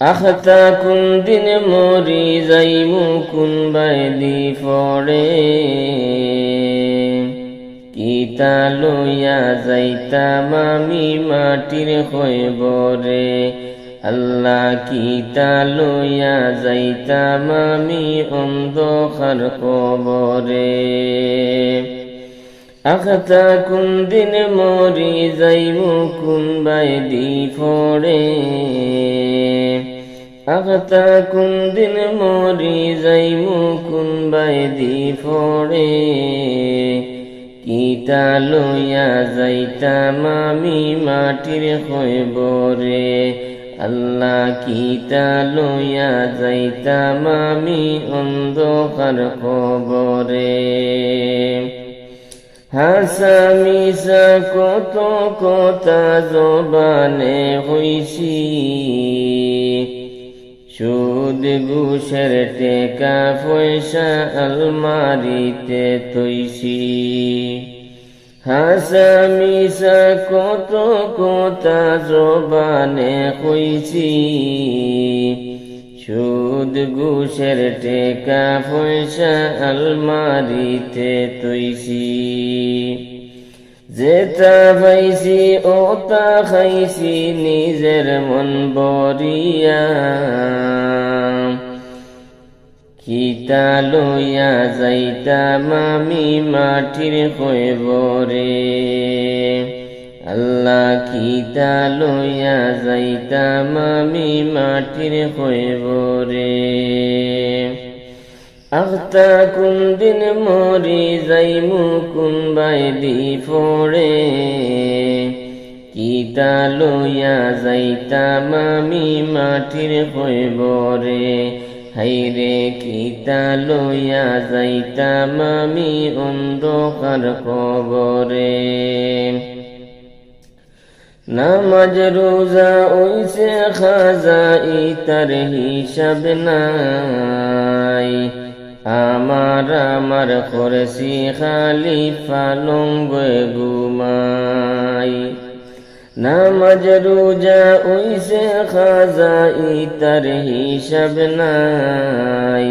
আখতা কোন দিন মরি যাইমু কোন বাইদি ফড়ে কিতা লইয়া যাইতাম আমি মাটির হইবরে আল্লাহ কিতা লইয়া যাইতাম আমি অন্ধকার কবরে। আখতা কোন দিন মরি যাইমু কোন বাইদি ফড়ে আখতা কোন দিন মরি যাইমু কোন বাইদি ফড়ে কিতা লইয়া যাইতাম আমি মাটির হইবরে আল্লাহ কিতা লইয়া যাইতাম আমি অন্ধকার খবরে হাসামিসা কত কথা জবানে হইছি। সুদ ঘুষের টেকা পয়সা আলমারিতে তৈছি হাসামিসা কত কথা জবানে হইছি সুদ ঘুষের টেকা পয়সা আলমারিতে তৈছি যেটা পাইছি ওটা খাইছি নিজের মন বরিয়া খিতা লইয়া যাইতাম আমি মাটির কইবরে আল্লাহ খিতা লইয়া যাইতাম আমি মাটির কইবরে আখতা কোন দিন মরি যাইমু কোন বাইদি ফোড়ে কিতা লইয়া যাইতাম আমি মাটির হইবরে হাইরে কিতা লইয়া যাইতাম আমি অন্ধকার কবরে। নামাজ, রোজা ওইসে খাজা, ইতার হিসাব নাই। আমার আমার করছি খালি পালঙ্গ ঘুমাই। নামাজ, রোজা, ওইসে খাজা ইতার হিসাব নাই।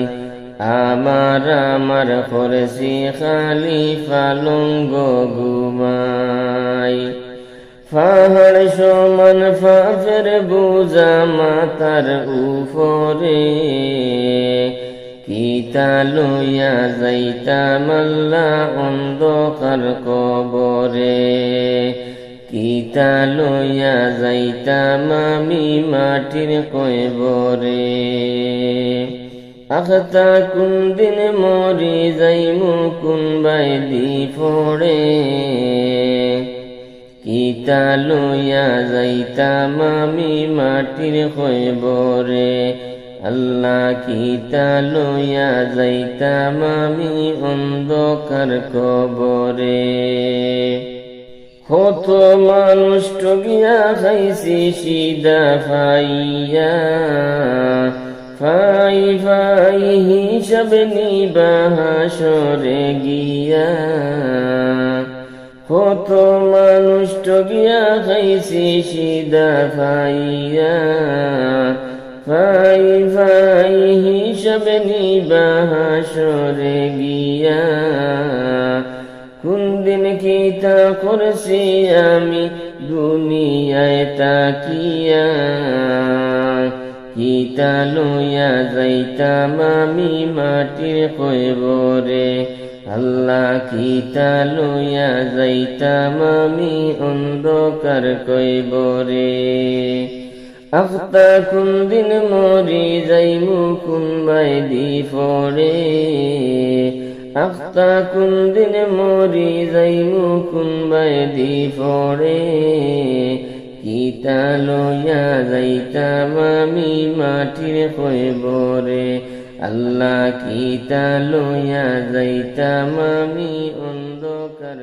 আমার আমার করছি খালি পালঙ্গ ঘুমাই। পাহাড় সমান ফাফের বোঝা মাতার উপরে। কিতা লইয়া যাইতাম আল্লাহ অন্ধকার কবরে। কিতা লইয়া যাইতাম আমি মাটির কবরে। আখতা কোন দিন মরি যাইমু কোন বাইদি ফোড়ে। কিতা লইয়া যাইতাম আমি মাটির হইবরে আল্লাহ কিতা লইয়া যাইতাম আমি অন্ধকার কবরে। কত মানুষ টগিয়া খাইছি সিদা ফাইয়া। ফাই ফাই হিসাব নিবাহা গিয়া। কত মানুষ টগিয়া খাইছি সিদা ফাইয়া। ফাই ভাই হিসাব সরে গিয়া, কোন দিন কিতা করছি আমি দুনিয়ায় তাকিয়া, কিতা লইয়া যাইতাম আমি মাটির কইবরে আল্লাহ কিতা লইয়া যাইতাম আমি অন্ধকার কইবরে আখতা কোন দিন মরি যাইমু কোন বাইদি ফড়ে আখতা কোন দিন মরি যাইমু কোন বাইদি ফড়ে কিতা লইয়া যাইতাম আমি মাটির কইবরে আল্লাহ কিতা লইয়া যাইতাম আমি অন্ধকার